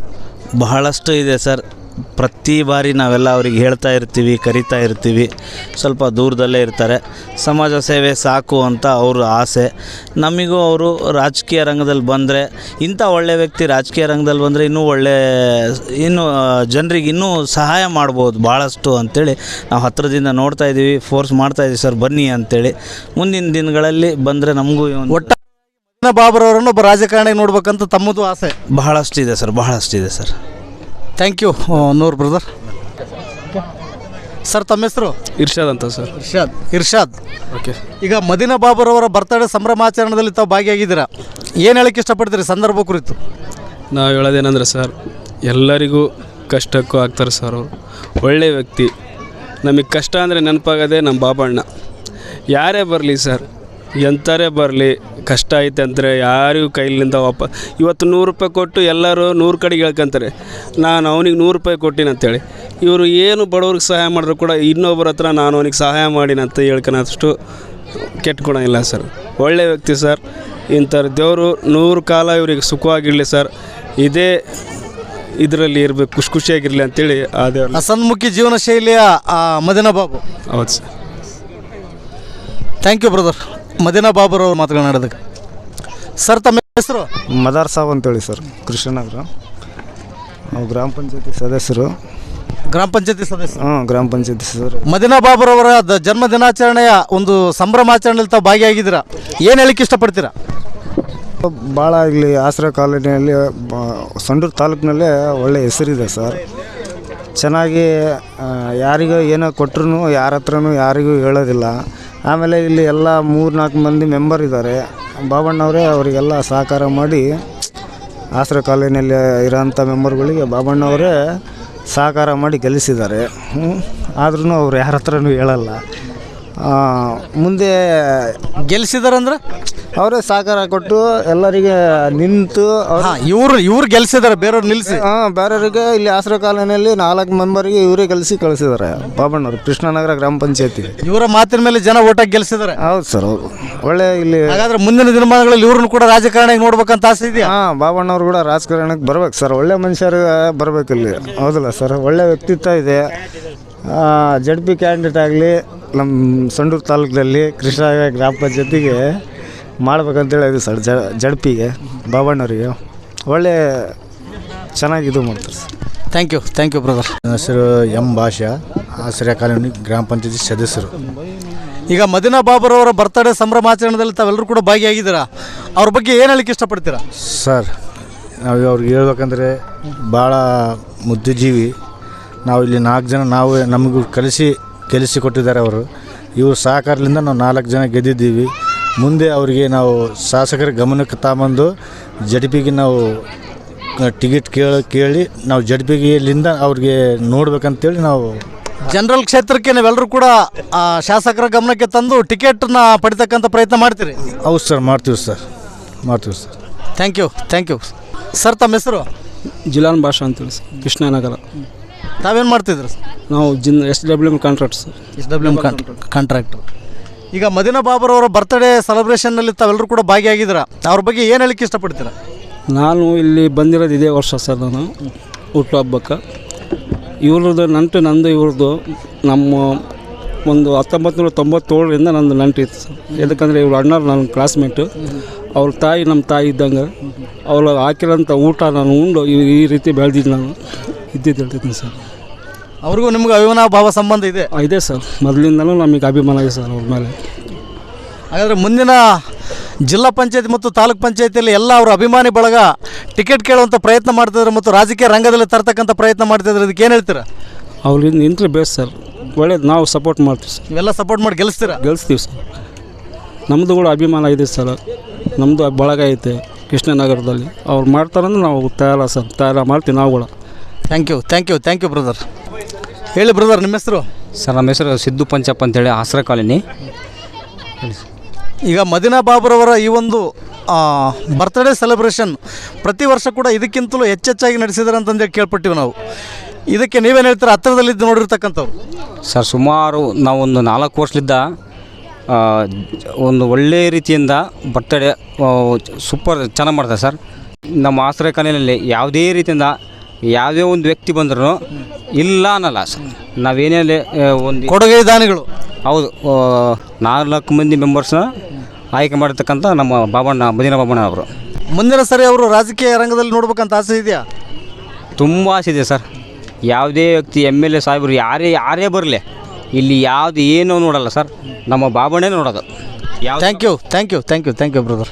ಬಹಳಷ್ಟು ಇದೆ ಸರ್. ಪ್ರತಿ ಬಾರಿ ನಾವೆಲ್ಲ ಅವ್ರಿಗೆ ಹೇಳ್ತಾ ಇರ್ತೀವಿ ಕರಿತಾ ಇರ್ತೀವಿ. ಸ್ವಲ್ಪ ದೂರದಲ್ಲೇ ಇರ್ತಾರೆ. ಸಮಾಜ ಸೇವೆ ಸಾಕು ಅಂತ ಅವರ ಆಸೆ. ನಮಗೂ ಅವರು ರಾಜಕೀಯ ರಂಗದಲ್ಲಿ ಬಂದರೆ ಇಂಥ ಒಳ್ಳೆಯ ವ್ಯಕ್ತಿ ರಾಜಕೀಯ ರಂಗದಲ್ಲಿ ಬಂದರೆ ಇನ್ನೂ ಒಳ್ಳೆ ಇನ್ನೂ ಜನರಿಗೆ ಇನ್ನೂ ಸಹಾಯ ಮಾಡ್ಬೋದು ಭಾಳಷ್ಟು ಅಂಥೇಳಿ ನಾವು ಹತ್ತಿರದಿಂದ ನೋಡ್ತಾ ಇದ್ದೀವಿ ಫೋರ್ಸ್ ಮಾಡ್ತಾ ಇದ್ದೀವಿ ಸರ್ ಬನ್ನಿ ಅಂತೇಳಿ. ಮುಂದಿನ ದಿನಗಳಲ್ಲಿ ಬಂದರೆ ನಮಗೂ ಒಟ್ಟು ಬಾಬುರವರನ್ನು ಒಬ್ಬ ರಾಜಕಾರಣಿ ನೋಡ್ಬೇಕಂತ ತಮ್ಮದು ಆಸೆ. ಬಹಳಷ್ಟಿದೆ sir ಬಹಳಷ್ಟಿದೆ sir. Thank you Noor brother sir ತಮ್ಮ ಹೆಸರು? ಇರ್ಷಾದ್ ಅಂತ ಸರ್. ಇರ್ಷಾದ್. ಇರ್ಷಾದ್. ಓಕೆ. ಈಗ ಮದಿನಾ ಬಾಬುರವರ ಬರ್ತಡೇ ಸಂಭ್ರಮಾಚರಣೆಯಲ್ಲಿ ತಾವು ಭಾಗಿಯಾಗಿದ್ದೀರಾ? ಏನು ಹೇಳಕ್ಕೆ ಇಷ್ಟಪಡ್ತೀರಿ ಸಂದರ್ಭ ಕುರಿತು? ನಾವು ಹೇಳೋದೇನಂದ್ರೆ ಸರ್ ಎಲ್ಲರಿಗೂ ಕಷ್ಟಕ್ಕೂ ಆಗ್ತಾರೆ ಸರ್ ಅವರು. ಒಳ್ಳೆ ವ್ಯಕ್ತಿ. ನಮಗೆ ಕಷ್ಟ ಅಂದರೆ ನೆನಪಾಗೋದೇ ನಮ್ಮ ಬಾಬಣ್ಣ. ಯಾರೇ ಬರಲಿ ಸರ್ ಎಂಥರೇ ಬರಲಿ ಕಷ್ಟ ಐತೆ ಅಂದರೆ ಯಾರಿಗೂ ಕೈಲಿಂದ ವಾಪ ಇವತ್ತು ನೂರು ರೂಪಾಯಿ ಕೊಟ್ಟು ಎಲ್ಲರೂ ನೂರು ಕಡೆಗೆ ಹೇಳ್ಕೊಂತಾರೆ. ನಾನು ಅವನಿಗೆ ನೂರು ರೂಪಾಯಿ ಕೊಟ್ಟಿನಿ ಅಂತೇಳಿ. ಇವರು ಏನು ಬಡವ್ರಿಗೆ ಸಹಾಯ ಮಾಡಿದ್ರು ಕೂಡ ಇನ್ನೊಬ್ಬರ ಹತ್ರ ನಾನು ಅವನಿಗೆ ಸಹಾಯ ಮಾಡಿನ ಅಂತ ಹೇಳ್ಕೊಳೋಷ್ಟು ಇಲ್ಲ ಸರ್. ಒಳ್ಳೆ ವ್ಯಕ್ತಿ ಸರ್. ಇಂಥವ್ರು ದೇವರು ನೂರು ಕಾಲ ಇವರಿಗೆ ಸುಖವಾಗಿರಲಿ ಸರ್. ಇದೇ ಇದರಲ್ಲಿ ಇರಬೇಕು ಖುಷಿ ಖುಷಿಯಾಗಿರಲಿ ಅಂತೇಳಿ ಆ ದೇವರು ಹಸನ್ಮುಖಿ ಜೀವನ ಶೈಲಿಯ ಮದಿನಾ ಬಾಬು ಹೌದು sir. Thank you brother Madina Babar ಅವ್ರು ಮಾತನಾಡೋದಕ್ಕೆ ಸರ್ ತಮ್ಮ ಹೆಸರು? ಮದಾರ್ ಸಾಬ್ ಅಂತೇಳಿ ಸರ್ ಕೃಷ್ಣನಗರ. ನಾವು ಗ್ರಾಮ ಪಂಚಾಯತಿ ಸದಸ್ಯರು. ಗ್ರಾಮ ಪಂಚಾಯತಿ ಸದಸ್ಯ ಹಾಂ ಗ್ರಾಮ ಪಂಚಾಯತಿ ಸದಸ್ಯರು. ಮದೀನಾ ಬಾಬರ್ ಅವರ ದ- ಜನ್ಮ ದಿನಾಚರಣೆಯ ಒಂದು ಸಂಭ್ರಮಾಚರಣೆಯಲ್ಲಿ ತಾವು ಭಾಗಿಯಾಗಿದ್ದೀರಾ? ಏನು ಹೇಳಿಕ್ಕೆ ಇಷ್ಟಪಡ್ತೀರಾ? ಭಾಳ ಇಲ್ಲಿ ಆಸರೆ ಕಾಲೋನಿಯಲ್ಲಿ ಬ- ಸಂಡೂರು ತಾಲೂಕಿನಲ್ಲೇ ಒಳ್ಳೆ ಹೆಸರಿದೆ ಸರ್. ಚೆನ್ನಾಗಿ ಯಾರಿಗೂ ಏನೋ ಕೊಟ್ಟರು ಯಾರ ಹತ್ರನೂ ಯಾರಿಗೂ ಹೇಳೋದಿಲ್ಲ. ಆಮೇಲೆ ಇಲ್ಲಿ ಎಲ್ಲ ಮೂರು ನಾಲ್ಕು ಮಂದಿ ಮೆಂಬರ್ ಇದ್ದಾರೆ ಬಾಬಣ್ಣವರೇ ಅವರಿಗೆಲ್ಲ ಸಹಕಾರ ಮಾಡಿ ಆಸರ ಕಾಲೋನಿಯಲ್ಲಿ ಇರೋಂಥ ಮೆಂಬರ್ಗಳಿಗೆ ಬಾಬಣ್ಣವರೇ ಸಹಕಾರ ಮಾಡಿ ಗೆಲ್ಲಿಸಿದ್ದಾರೆ. ಆದ್ರೂ ಅವ್ರು ಯಾರ ಹತ್ರನೂ ಹೇಳಲ್ಲ. ಮುಂದೆ ಗೆಲ್ಸಿದಾರಂದ್ರೆ? ಅವರೇ ಸಹಕಾರ ಕೊಟ್ಟು ಎಲ್ಲರಿಗೆ ನಿಂತು ಹಾಂ ಇವರು ಇವ್ರು ಗೆಲ್ಸಿದಾರೆ ಬೇರೆಯವ್ರು ನಿಲ್ಲಿಸಿ ಹಾಂ ಬೇರೆಯವರಿಗೆ ಇಲ್ಲಿ ಆಸರ ಕಾಲೋನಿಯಲ್ಲಿ ನಾಲ್ಕು ಮೆಂಬರಿಗೆ ಇವರೇ ಗೆಲ್ಸಿ ಕಳಿಸಿದ್ದಾರೆ ಬಾಬಣ್ಣವ್ರು ಕೃಷ್ಣನಗರ ಗ್ರಾಮ ಪಂಚಾಯತಿ. ಇವರ ಮಾತಿನ ಮೇಲೆ ಜನ ಒಟ್ಟಾಗಿ ಗೆಲ್ಸಿದ್ದಾರೆ ಹೌದು ಸರ್ ಹೌದು. ಒಳ್ಳೆ ಇಲ್ಲಿ ಹಾಗಾದ್ರೆ ಮುಂದಿನ ದಿನಮಾನಗಳಲ್ಲಿ ಇವ್ರನ್ನ ಕೂಡ ರಾಜಕಾರಣಿಗೆ ನೋಡ್ಬೇಕಂತ ಆಸೆ ಇದೆಯಾ? ಹಾಂ ಬಾಬಣ್ಣವ್ರು ಕೂಡ ರಾಜಕಾರಣಕ್ಕೆ ಬರ್ಬೇಕು ಸರ್ ಒಳ್ಳೆ ಮನುಷ್ಯರಿಗೆ ಬರ್ಬೇಕು ಇಲ್ಲಿ. ಹೌದಲ್ಲ ಸರ್ ಒಳ್ಳೆ ವ್ಯಕ್ತಿತ್ವ ಇದೆ. ಜಡ್ ಪಿ ಕ್ಯಾಂಡಿಡೇಟ್ ಆಗಲಿ ನಮ್ಮ ಸಂಡೂರು ತಾಲೂಕಿನಲ್ಲಿ ಕೃಷ್ಣ ಗ್ರಾಮ ಪಂಚಾಯತಿಗೆ ಮಾಡ್ಬೇಕಂತೇಳಿ ಇದೆ ಸರ್ ಜ ಜಡ್ಪಿಗೆ ಬಾಬಣ್ಣವರಿಗೆ. ಒಳ್ಳೆ ಚೆನ್ನಾಗಿ ಇದು ಮಾಡ್ತಾರೆ sir. Thank you thank you brother. ನನ್ನ ಹೆಸರು ಎಂ ಭಾಷಾ ಆಸರೆ ಕಾಲೋನಿ ಗ್ರಾಮ ಪಂಚಾಯತಿ ಸದಸ್ಯರು. ಈಗ ಮದೀನಾ ಬಾಬರ್ ಅವರ ಬರ್ತಡೇ ಸಂಭ್ರಮಾಚರಣೆಯಲ್ಲಿ ತಾವೆಲ್ಲರೂ ಕೂಡ ಭಾಗಿಯಾಗಿದ್ದೀರಾ? ಅವ್ರ ಬಗ್ಗೆ ಏನು ಹೇಳಕ್ಕೆ ಇಷ್ಟಪಡ್ತೀರಾ? ಸರ್ ನಾವು ಅವ್ರಿಗೆ ಹೇಳ್ಬೇಕಂದ್ರೆ ಭಾಳ ಮುದ್ದುಜೀವಿ. ನಾವು ಇಲ್ಲಿ ನಾಲ್ಕು ಜನ ನಾವು ನಮಗೂ ಕಲಿಸಿ ಕಲಿಸಿ ಕೊಟ್ಟಿದ್ದಾರೆ ಅವರು. ಇವ್ರ ಸಹಕಾರದಿಂದ ನಾವು ನಾಲ್ಕು ಜನ ಗೆದ್ದಿದ್ದೀವಿ. ಮುಂದೆ ಅವರಿಗೆ ನಾವು ಶಾಸಕರ ಗಮನಕ್ಕೆ ತಗೊಂಬಂದು ಜಡ್ಪಿಗೆ ನಾವು ಟಿಕೆಟ್ ಕೇಳಿ ಕೇಳಿ ನಾವು ಜಡ್ಪಿಗೆಲಿಂದ ಅವ್ರಿಗೆ ನೋಡ್ಬೇಕಂತೇಳಿ ನಾವು ಜನರಲ್ ಕ್ಷೇತ್ರಕ್ಕೆ ನೀವೆಲ್ಲರೂ ಕೂಡ ಆ, ಶಾಸಕರ ಗಮನಕ್ಕೆ ತಂದು ಟಿಕೆಟ್ನ ಪಡಿತಕ್ಕಂಥ ಪ್ರಯತ್ನ ಮಾಡ್ತೀರಿ? ಹೌದು ಸರ್ ಮಾಡ್ತೀವಿ ಸರ್. ಮಾಡ್ತೀವಿ sir. Thank you thank you. Sir ತಮ್ಮ ಹೆಸರು? ಜಿಲಾನ್ ಭಾಷಾ ಅಂತೇಳಿ ಸರ್ ಕೃಷ್ಣನಗರ. ತಾವೇನು ಮಾಡ್ತಿದ್ರು? ನಾವು ಜಿನ್ S W M contract sir S W M contractor ಈಗ ಮದಿನಾ ಬಾಬರ್ ಅವರ ಬರ್ತ್ಡೇ ಸೆಲೆಬ್ರೇಷನ್ನಲ್ಲಿ ತಾವೆಲ್ಲರೂ ಕೂಡ ಭಾಗಿಯಾಗಿದ್ದೀರ? ಅವ್ರ ಬಗ್ಗೆ ಏನು ಹೇಳಿಕ್ಕೆ ಇಷ್ಟಪಡ್ತೀರಾ? ನಾನು ಇಲ್ಲಿ ಬಂದಿರೋದು ಇದೇ ವರ್ಷ ಸರ್ ನಾನು. ಹುಟ್ಟುಹಬ್ಬಕ್ಕೆ ಇವ್ರದ್ದು ನಂಟು ನಂದು ಇವ್ರದ್ದು ನಮ್ಮ ಒಂದು ಹತ್ತೊಂಬತ್ತು ನೂರ ತೊಂಬತ್ತೇಳರಿಂದ ನಂದು ನಂಟು ಇತ್ತು ಸರ್ ಯಾಕಂದರೆ ಇವ್ರ ಅಣ್ಣರು ನನ್ನ ಕ್ಲಾಸ್ಮೇಟು ಅವ್ರ ತಾಯಿ ನಮ್ಮ ತಾಯಿ ಇದ್ದಂಗೆ. ಅವ್ರು ಹಾಕಿರೋಂಥ ಊಟ ನಾನು ಉಂಡು ಈ ಈ ರೀತಿ ಬೆಳೆದಿದ್ದು ನಾನು. ಇದ್ದಿದ್ದು ಹೇಳ್ತಿದ್ದೀನಿ ಸರ್ ಅವ್ರಿಗೂ ನಿಮ್ಗೆ ಅಭಿಮಾನ ಭಾವ ಸಂಬಂಧ ಇದೆ. ಇದೆ ಸರ್. ಮೊದಲಿಂದಲೂ ನಮಗೆ ಅಭಿಮಾನ ಇದೆ ಸರ್ ಅವ್ರ ಮೇಲೆ. ಹಾಗಾದರೆ ಮುಂದಿನ ಜಿಲ್ಲಾ ಪಂಚಾಯತ್ ಮತ್ತು ತಾಲೂಕ್ ಪಂಚಾಯತಿಯಲ್ಲಿ ಎಲ್ಲ ಅವರು ಅಭಿಮಾನಿ ಬಳಗ ಟಿಕೆಟ್ ಕೇಳುವಂಥ ಪ್ರಯತ್ನ ಮಾಡ್ತಿದ್ದಾರೆ ಮತ್ತು ರಾಜಕೀಯ ರಂಗದಲ್ಲಿ ತರ್ತಕ್ಕಂಥ ಪ್ರಯತ್ನ ಮಾಡ್ತಿದ್ದಾರೆ. ಅದಕ್ಕೆ ಏನು ಹೇಳ್ತೀರಾ? ಅವ್ರಿಗೆ ನಿಂತರೆ ಬೇಸ್ ಸರ್. ಒಳ್ಳೇದು ನಾವು ಸಪೋರ್ಟ್ ಮಾಡ್ತೀವಿ ಸರ್. ಇವೆಲ್ಲ ಸಪೋರ್ಟ್ ಮಾಡಿ ಗೆಲ್ಲಿಸ್ತೀರಾ ಗೆಲ್ಲಿಸ್ತೀವಿ ಸರ್. ನಮ್ಮದು ಕೂಡ ಅಭಿಮಾನ ಇದೆ ಸರ್. ನಮ್ಮದು ಬಳಗ ಐತೆ ಕೃಷ್ಣನಗರದಲ್ಲಿ. ಅವ್ರು ಮಾಡ್ತಾರಂದ್ರೆ ನಾವು ತಯಾರ ಸರ್. ತಯಾರ ಮಾಡ್ತೀವಿ ನಾವು ಕೂಡ. Thank you thank you thank you brother ಹೇಳಿ ಬ್ರದರ್ ನಿಮ್ಮ ಹೆಸರು? ಸರ್ ನಮ್ಮ ಹೆಸರು ಸಿದ್ದು ಪಂಚಪ್ಪ ಅಂತೇಳಿ ಆಸರ ಕಾಲೋನಿ. ಈಗ ಮದಿನಾ ಬಾಬುರವರ ಈ ಒಂದು ಬರ್ತ್ಡೇ ಸೆಲೆಬ್ರೇಷನ್ ಪ್ರತಿ ವರ್ಷ ಕೂಡ ಇದಕ್ಕಿಂತಲೂ ಹೆಚ್ಚೆಚ್ಚಾಗಿ ನಡೆಸಿದ್ದಾರೆ ಅಂತಂದೇಳಿ ಕೇಳ್ಪಟ್ಟಿವಿ ನಾವು. ಇದಕ್ಕೆ ನೀವೇನು ಹೇಳ್ತೀರಾ? ಹತ್ತಿರದಲ್ಲಿದ್ದು ನೋಡಿರ್ತಕ್ಕಂಥವ್ರು. ಸರ್ ಸುಮಾರು ನಾವೊಂದು ನಾಲ್ಕು ವರ್ಷದಿಂದ ಒಂದು ಒಳ್ಳೆಯ ರೀತಿಯಿಂದ ಬರ್ತ್ಡೇ ಸೂಪರ್ ಚೆನ್ನಾಗಿ ಮಾಡ್ತಾರೆ ಸರ್. ನಮ್ಮ ಆಶ್ರಯ ಕಾಲೋನಿಯಲ್ಲಿ ಯಾವುದೇ ರೀತಿಯಿಂದ ಯಾವುದೇ ಒಂದು ವ್ಯಕ್ತಿ ಬಂದರೂ ಇಲ್ಲ ಅನ್ನಲ್ಲ ಸರ್ ನಾವೇನೇ ಒಂದು ಕೊಡುಗೆ ದಾನಿಗಳು ಹೌದು ಆ, ನಾಲ್ಕು ಮಂದಿ ಮೆಂಬರ್ಸ್ನ ಆಯ್ಕೆ ಮಾಡಿರ್ತಕ್ಕಂಥ ನಮ್ಮ ಬಾಬಣ್ಣ ಮದಿನ ಬಾಬಣ್ಣ ಅವರು. ಮುಂದಿನ ಸರಿ ಅವರು ರಾಜಕೀಯ ರಂಗದಲ್ಲಿ ನೋಡ್ಬೇಕಂತ ಆಸೆ ಇದೆಯಾ? ತುಂಬ ಆಸೆ ಇದೆ ಸರ್. ಯಾವುದೇ ವ್ಯಕ್ತಿ ಎಂ ಎಲ್ ಎ ಸಾಹೇಬರು ಯಾರೇ ಯಾರೇ ಬರಲಿ ಇಲ್ಲಿ ಯಾವುದು ಏನೂ ನೋಡಲ್ಲ ಸರ್. ನಮ್ಮ ಬಾಬಣ್ಣೇ ನೋಡೋದು. ಯಾವ thank you thank you thank you thank you brother